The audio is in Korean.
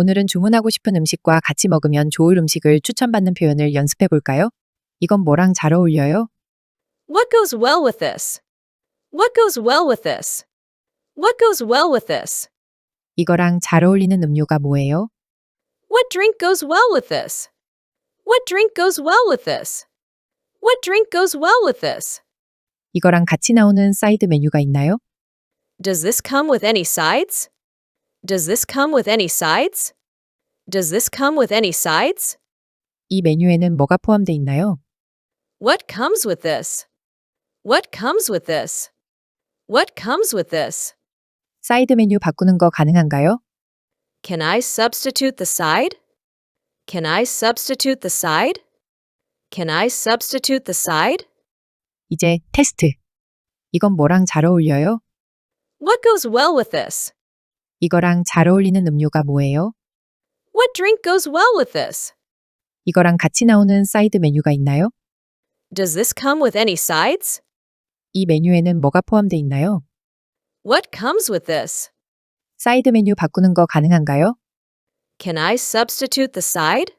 오늘은 주문하고 싶은 음식과 같이 먹으면 좋을 음식을 추천받는 표현을 연습해 볼까요? 이건 뭐랑 잘 어울려요? What goes well with this? What goes well with this? What goes well with this? 이거랑 잘 어울리는 음료가 뭐예요? What drink goes well with this? What drink goes well with this? What drink goes well with this? 이거랑 같이 나오는 사이드 메뉴가 있나요? Does this come with any sides? Does this come with any sides? Does this come with any sides? 이 메뉴에는 뭐가 포함되어 있나요? What comes with this? What comes with this? What comes with this? 사이드 메뉴 바꾸는 거 가능한가요? Can I substitute the side? Can I substitute the side? Can I substitute the side? 이제 테스트. 이건 뭐랑 잘 어울려요? What goes well with this? 이거랑 잘 어울리는 음료가 뭐예요? What drink goes well with this? 이거랑 같이 나오는 사이드 메뉴가 있나요? Does this come with any sides? 이 메뉴에는 뭐가 포함되어 있나요? What comes with this? 사이드 메뉴 바꾸는 거 가능한가요? Can I substitute the side?